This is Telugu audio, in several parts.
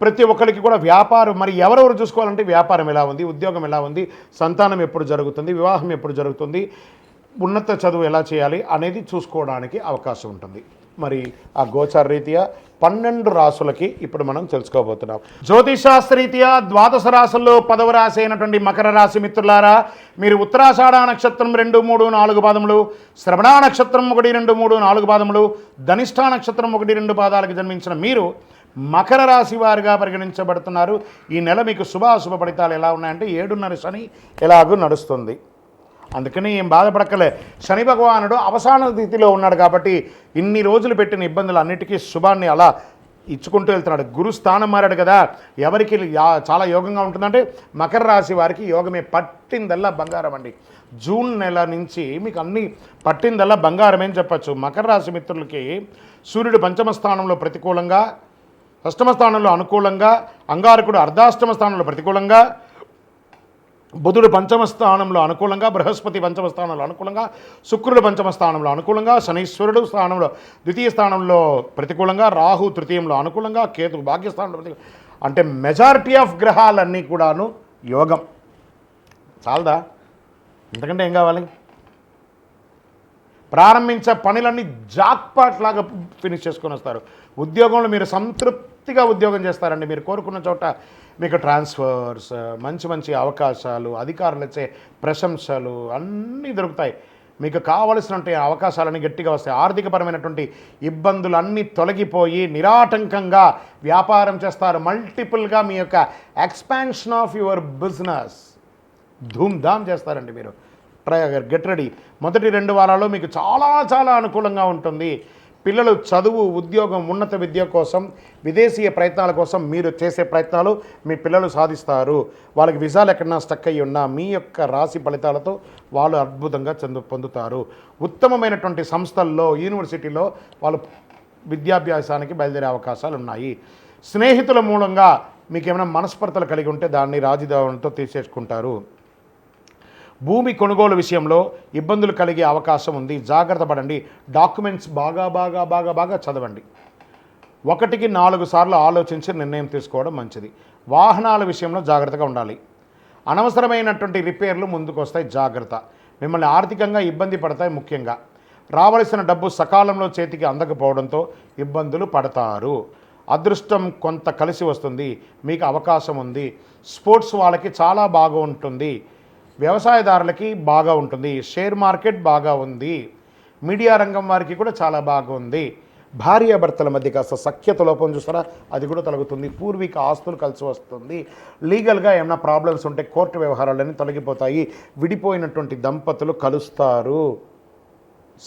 ప్రతి ఒక్కరికి కూడా వ్యాపారం మరి ఎవరెవరు చూసుకోవాలంటే వ్యాపారం ఎలా ఉంది ఉద్యోగం ఎలా ఉంది సంతానం ఎప్పుడు జరుగుతుంది వివాహం ఎప్పుడు జరుగుతుంది ఉన్నత చదువు ఎలా చేయాలి అనేది చూసుకోవడానికి అవకాశం ఉంటుంది. మరి ఆ గోచార రీత్యా పన్నెండు రాసులకి ఇప్పుడు మనం తెలుసుకోబోతున్నాం. జ్యోతిషాస్త్రరీత్యా ద్వాదశ రాశుల్లో పదవ రాశి అయినటువంటి మకర రాశి మిత్రులారా మీరు ఉత్తరాషాఢ నక్షత్రం రెండు మూడు నాలుగు పాదములు శ్రవణ నక్షత్రం ఒకటి రెండు మూడు నాలుగు పాదములు ధనిష్ఠా నక్షత్రం ఒకటి రెండు పాదాలకు జన్మించిన మీరు మకర రాశి వారుగా పరిగణించబడుతున్నారు. ఈ నెల మీకు శుభాశుభ ఫలితాలు ఎలా ఉన్నాయంటే ఏడున్నర శని ఎలాగూ నడుస్తుంది. అందుకని ఏం బాధపడక్కలే శని భగవానుడు అవసాన స్థితిలో ఉన్నాడు కాబట్టి ఇన్ని రోజులు పెట్టిన ఇబ్బందులు అన్నిటికీ శుభాన్ని అలా ఇచ్చుకుంటూ వెళ్తున్నాడు. గురు స్థానం మారాడు కదా. ఎవరికి చాలా యోగంగా ఉంటుందంటే మకర రాశి వారికి యోగమే పట్టిందల్లా బంగారం అండి. జూన్ నెల నుంచి మీకు అన్ని పట్టిందల్లా బంగారమే చెప్పచ్చు. మకర రాశి మిత్రులకి సూర్యుడు పంచమ స్థానంలో ప్రతికూలంగా అష్టమ స్థానంలో అనుకూలంగా అంగారకుడు అర్ధాష్టమ స్థానంలో ప్రతికూలంగా బుధుడు పంచమ స్థానంలో అనుకూలంగా బృహస్పతి పంచమ స్థానంలో అనుకూలంగా శుక్రుడు పంచమ స్థానంలో అనుకూలంగా శనీశ్వరుడు స్థానంలో ద్వితీయ స్థానంలో ప్రతికూలంగా రాహు తృతీయంలో అనుకూలంగా కేతు భాగ్యస్థానంలో ప్రతి అంటే మెజారిటీ ఆఫ్ గ్రహాలన్నీ కూడాను యోగం. చాలదా? ఇంతకంటే ఏం కావాలి? ప్రారంభించే పనులన్నీ జాక్పాట్ లాగా ఫినిష్ చేసుకొని వస్తారు. ఉద్యోగంలో మీరు సంతృప్తిగా ఉద్యోగం చేస్తారండి. మీరు కోరుకున్న చోట మీకు ట్రాన్స్ఫర్స్ మంచి మంచి అవకాశాలు అధికారులు ఇచ్చే ప్రశంసలు అన్నీ దొరుకుతాయి. మీకు కావలసినటువంటి అవకాశాలని గట్టిగా వస్తాయి. ఆర్థికపరమైనటువంటి ఇబ్బందులు అన్నీ తొలగిపోయి నిరాటంకంగా వ్యాపారం చేస్తారు. మల్టిపుల్గా మీ యొక్క ఎక్స్పాన్షన్ ఆఫ్ యువర్ బిజినెస్ ధూమ్ధామ్ చేస్తారండి మీరు. ట్రై గెట్ రెడీ మొదటి రెండు వారాల్లో మీకు చాలా చాలా అనుకూలంగా ఉంటుంది. పిల్లలు చదువు ఉద్యోగం ఉన్నత విద్య కోసం విదేశీయ ప్రయత్నాల కోసం మీరు చేసే ప్రయత్నాలు మీ పిల్లలు సాధిస్తారు. వాళ్ళకి విజాలు ఎక్కడన్నా స్టక్ అయ్యి ఉన్నా మీ యొక్క రాశి ఫలితాలతో వాళ్ళు అద్భుతంగా చెందు పొందుతారు. ఉత్తమమైనటువంటి సంస్థల్లో యూనివర్సిటీలో వాళ్ళు విద్యాభ్యాసానికి బయలుదేరే అవకాశాలు ఉన్నాయి. స్నేహితుల మూలంగా మీకు ఏమైనా మనస్పర్ధలు కలిగి ఉంటే దాన్ని రాజీదావులతో తీసేసుకుంటారు భూమి కొనుగోలు విషయంలో ఇబ్బందులు కలిగే అవకాశం ఉంది. జాగ్రత్త పడండి. డాక్యుమెంట్స్ బాగా బాగా బాగా బాగా చదవండి. ఒకటికి నాలుగు సార్లు ఆలోచించి నిర్ణయం తీసుకోవడం మంచిది. వాహనాల విషయంలో జాగ్రత్తగా ఉండాలి. అనవసరమైనటువంటి రిపేర్లు ముందుకు వస్తాయి జాగ్రత్త. మిమ్మల్ని ఆర్థికంగా ఇబ్బంది పడతాయి ముఖ్యంగా. రావలసిన డబ్బు సకాలంలో చేతికి అందకపోవడంతో ఇబ్బందులు పడతారు. అదృష్టం కొంత కలిసి వస్తుంది. మీకు అవకాశం ఉంది. స్పోర్ట్స్ వాళ్ళకి చాలా బాగుంటుంది. వ్యవసాయదారులకి బాగా ఉంటుంది. షేర్ మార్కెట్ బాగా ఉంది. మీడియా రంగం వారికి కూడా చాలా బాగా ఉంది. భార్యాభర్తల మధ్య కాస్త సఖ్యత లోపం చూస్తారా? అది కూడా తొలగుతుంది. పూర్వీక ఆస్తులు కలిసి వస్తుంది. లీగల్గా ఏమైనా ప్రాబ్లమ్స్ ఉంటే కోర్టు వ్యవహారాలన్నీ తొలగిపోతాయి. విడిపోయినటువంటి దంపతులు కలుస్తారు.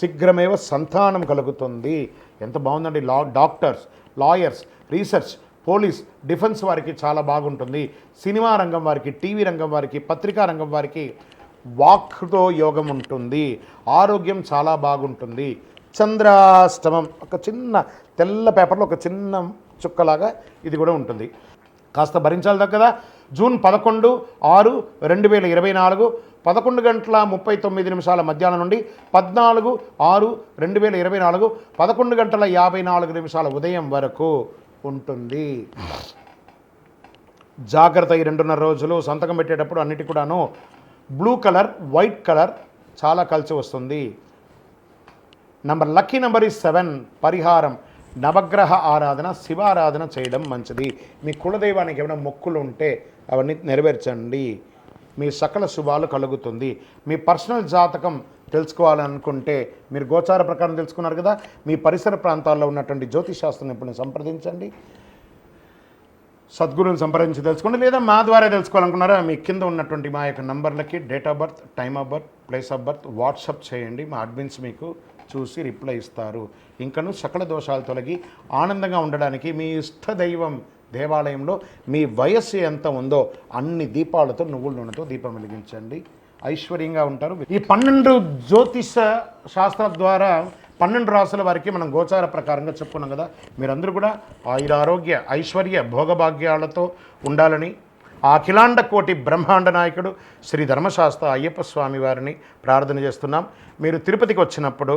శీఘ్రమేవ సంతానం కలుగుతుంది. ఎంత బాగుందండి. Law doctors lawyers research police defence వారికి చాలా బాగుంటుంది. సినిమా రంగం వారికి టీవీ రంగం వారికి పత్రికా రంగం వారికి వాక్తో యోగం ఉంటుంది. ఆరోగ్యం చాలా బాగుంటుంది. చంద్రాష్టమం ఒక చిన్న తెల్ల పేపర్లో ఒక చిన్న చుక్కలాగా ఇది కూడా ఉంటుంది. కాస్త భరించాలి కదా. జూన్ పదకొండు ఆరు రెండు వేల ఇరవై నాలుగు పదకొండు గంటల ముప్పై తొమ్మిది నిమిషాల మధ్యాహ్నం నుండి పద్నాలుగు ఆరు రెండు వేల ఇరవై నాలుగు పదకొండు గంటల యాభై నాలుగు నిమిషాల ఉదయం వరకు ఉంటుంది జాగ్రత్త ఈ రెండున్నర రోజులు సంతకం పెట్టేటప్పుడు అన్నిటి కూడాను బ్లూ కలర్ వైట్ కలర్ చాలా కలిసి వస్తుంది. నంబర్ లక్కీ నెంబర్ ఈ సెవెన్ పరిహారం. నవగ్రహ ఆరాధన శివారాధన చేయడం మంచిది. మీ కులదైవానికి ఏమైనా మొక్కులు ఉంటే అవన్నీ నెరవేర్చండి. మీ సకల శుభాలు కలుగుతుంది. మీ పర్సనల్ జాతకం తెలుసుకోవాలనుకుంటే మీరు గోచార ప్రకారం తెలుసుకున్నారు కదా? మీ పరిసర ప్రాంతాల్లో ఉన్నటువంటి జ్యోతిశాస్త్ర నిపుణుని సంప్రదించండి. సద్గురుని సంప్రదించి తెలుసుకోండి. లేదా మా ద్వారా తెలుసుకోవాలనుకున్నారా? మీ కింద ఉన్నటువంటి మా యొక్క నంబర్లకి date of birth time of birth place of birth WhatsApp చేయండి. మా అడ్మిన్స్ మీకు చూసి రిప్లై ఇస్తారు. ఇంకను సకల దోషాలు తొలగి ఆనందంగా ఉండడానికి మీ ఇష్ట దైవం దేవాలయంలో మీ వయస్సు ఎంత ఉందో అన్ని దీపాలతో నువ్వుల నూనెతో దీపం వెలిగించండి. ఐశ్వర్యంగా ఉంటారు. ఈ పన్నెండు జ్యోతిష శాస్త్రం ద్వారా పన్నెండు రాసుల వారికి మనం గోచార ప్రకారంగా చెప్పుకున్నాం కదా. మీరందరూ కూడా ఆయుర ఆరోగ్య ఐశ్వర్య భోగభాగ్యాలతో ఉండాలని ఆ అఖిలాండ కోటి బ్రహ్మాండ నాయకుడు శ్రీ ధర్మశాస్త్ర అయ్యప్ప స్వామి వారిని ప్రార్థన చేస్తున్నాం. మీరు తిరుపతికి వచ్చినప్పుడు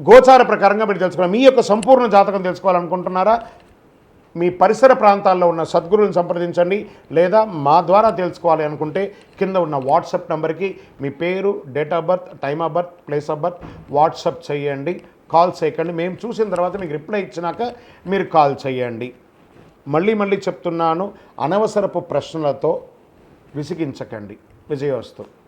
గోచార ప్రకారంగా మీరు తెలుసుకోవాలి మీ యొక్క సంపూర్ణ జాతకం తెలుసుకోవాలనుకుంటున్నారా? మీ పరిసర ప్రాంతాల్లో ఉన్న సద్గురువుని సంప్రదించండి. లేదా మా ద్వారా తెలుసుకోవాలి అనుకుంటే కింద ఉన్న వాట్సాప్ నెంబర్కి మీ పేరు date of birth time of birth place of birth WhatsApp చేయండి. కాల్ చేయకండి. మేము చూసిన తర్వాత మీకు రిప్లై ఇచ్చినాక మీరు కాల్ చేయండి. మళ్ళీ మళ్ళీ చెప్తున్నాను అనవసరపు ప్రశ్నలతో విసిగించకండి. విజయోస్తు